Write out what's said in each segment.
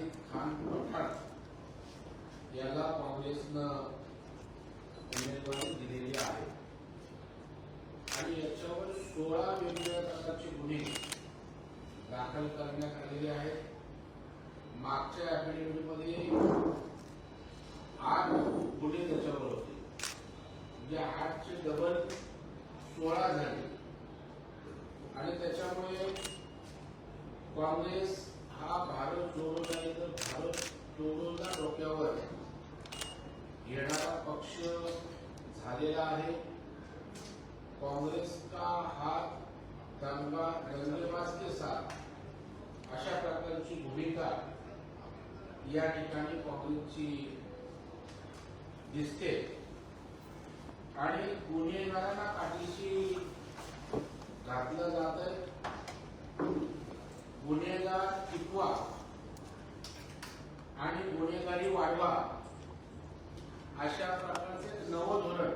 साजिद खान पठाण याला काँग्रेसनं उमेदवारी दिलेली आहे. आणि याच्यावर सोळा वेगवेगळ्या प्रकारचे गुन्हे दाखल करण्यात आलेले आहेत. मागच्या ॲफिडेव्हिटमध्ये आठ गुन्हे त्याच्यावर होते. म्हणजे आठचे डबल सोळा झाले. आणि त्याच्यामुळे काँग्रेस हा भारत जोडो आहे तर भारत जोडोला डोक्यावर. येणारा पक्ष झालेला आहे. काँग्रेस का हात दंगा दंगेबाज के साथ. अशा प्रकारची भूमिका या ठिकाणी काँग्रेसची दिसते. आणि गुन्हेगारांना पाठीशी घातलं जात आहे गुन्हेगार टिकवा आणि गुन्हेगारी वाढवा अशा प्रकारचे नवं धोरण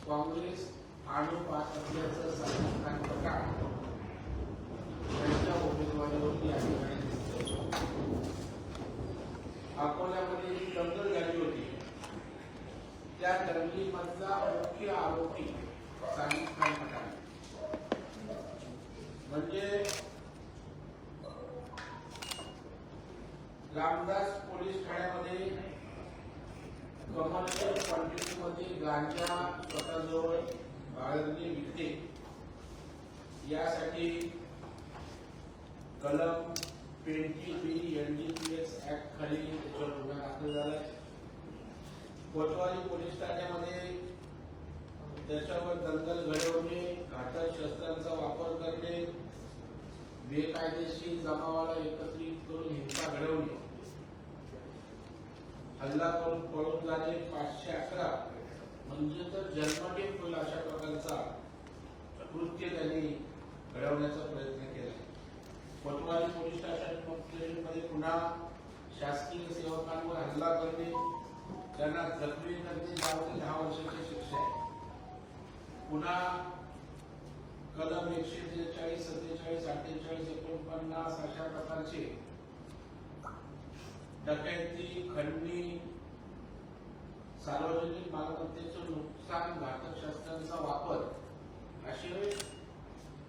काँग्रेस आणू पाहत असल्याचं सातत्यानं प्रकार त्यांच्या उमेदवारीवरती या ठिकाणी अकोल्यामध्ये जी दंगल झाली होती त्या दंगलीमधला मुख्य आरोपी साजिद खान पठाण. म्हणजे रामदास पोलीस ठाण्यामध्ये कमर्शियल क्वांटिटीमध्ये गांजा स्वतःजवळ बाळगणे विकते यासाठी कलम ट्वेंटी बी एनडीपीएस ऍक्ट खाली त्याच्यावर गुन्हा दाखल झालाय कोतवाली पोलीस ठाण्यामध्ये त्याच्यावर दंगल घडवणे घातक शस्त्रांचा वापर करणे बेकायदेशीर जमावाला एकत्रित करून हिंसा घडवणे हल्ला करून पळून जाणे पाचशे अकरा म्हणजे तर जन्मठेप होईल अशा प्रकारचा कृत्य त्यांनी घडवण्याचा प्रयत्न केला. कोतवाली पोलीस स्टेशनमध्ये पुन्हा शासकीय सेवकांवर हल्ला करणे त्यांना जखमी करणे त्यावर दहा वर्षाची शिक्षा आहे. पुन्हा कलम एकशे त्रेचाळीस सत्तेचाळीस अठ्ठेचाळीस एकोणपन्नास अशा प्रकारचे डकैती खंडणी सार्वजनिक मालमत्तेचं नुकसान घातक शस्त्रांचा वापर असे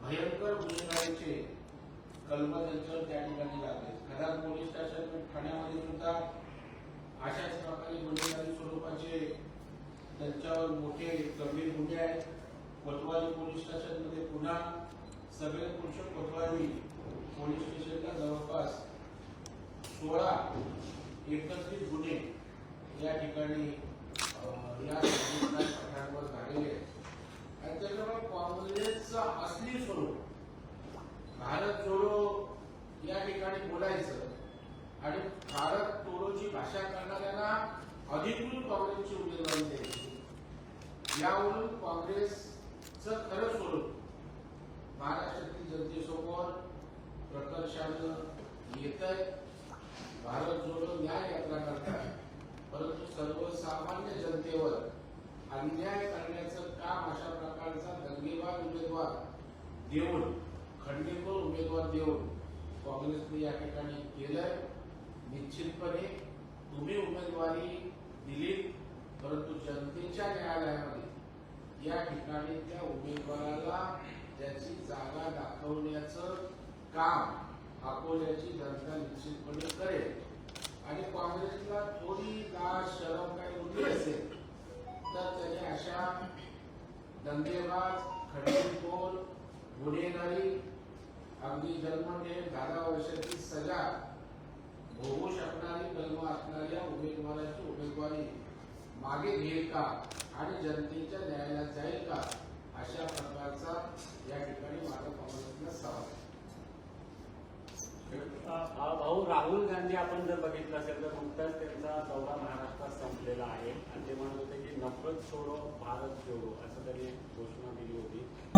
भयंकर गुन्हेगारीचे कलम त्यांच्यावर त्या ठिकाणी लागले. खदार पोलीस स्टेशन ठाण्यामध्ये सुद्धा अशाच प्रकारे गुन्हेगारी स्वरूपाचे त्यांच्यावर मोठे गंभीर गुन्हे आहेत. कोतवाली पोलीस स्टेशनमध्ये पुन्हा सगळे पुरुष कोतवाली पोलीस स्टेशनला जवळपास सोळा एकत्रित गुन्हे या ठिकाणी या झालेले आहेत. आणि त्याच्यामुळे काँग्रेसचं असली स्वरूप भारत जोडो या ठिकाणी बोलायचं आणि भारत तोडोची भाषा करणाऱ्यांना अधिकृत काँग्रेसची उमेदवारी द्यायची. यावरून काँग्रेसचं खरं स्वरूप महाराष्ट्रातील जनतेसमोर प्रकर्षानं येत आहे भारत जोडो न्याय यात्रा करतात. परंतु सर्वसामान्य जनतेवर अन्याय करण्याचं काम अशा प्रकारचा दंगेबाज उमेदवार देऊन खंडेखोर उमेदवार देऊन काँग्रेसने या ठिकाणी केलंय. निश्चितपणे तुम्ही उमेदवारी दिली परंतु जनतेच्या न्यायालयामध्ये या ठिकाणी त्या उमेदवाराला त्याची जागा दाखवण्याचं काम अकोल्याची जनता निश्चितपणे करेल. आणि काँग्रेसला थोडी लाज शरम काही उरली असेल तर त्याने अशा धंदेबाज खंडीखोर गुन्हेगारी अगदी जन्मठेप दहा वर्षाची सजा भोगू शकणारी कलम असणाऱ्या उमेदवाराची उमेदवारी मागे घेईल का? आणि जनतेच्या न्यायालयात जाईल का अशा प्रकारचा या ठिकाणी माझा काँग्रेसला सवाल आहे. अ, भाऊ राहुल गांधी आपण जर बघितलं असेल तर नुकताच त्यांचा दौरा महाराष्ट्रात संपलेला आहे. आणि ते म्हणत होते की नफरत सोडो भारत जोडो असं त्यांनी घोषणा दिली होती.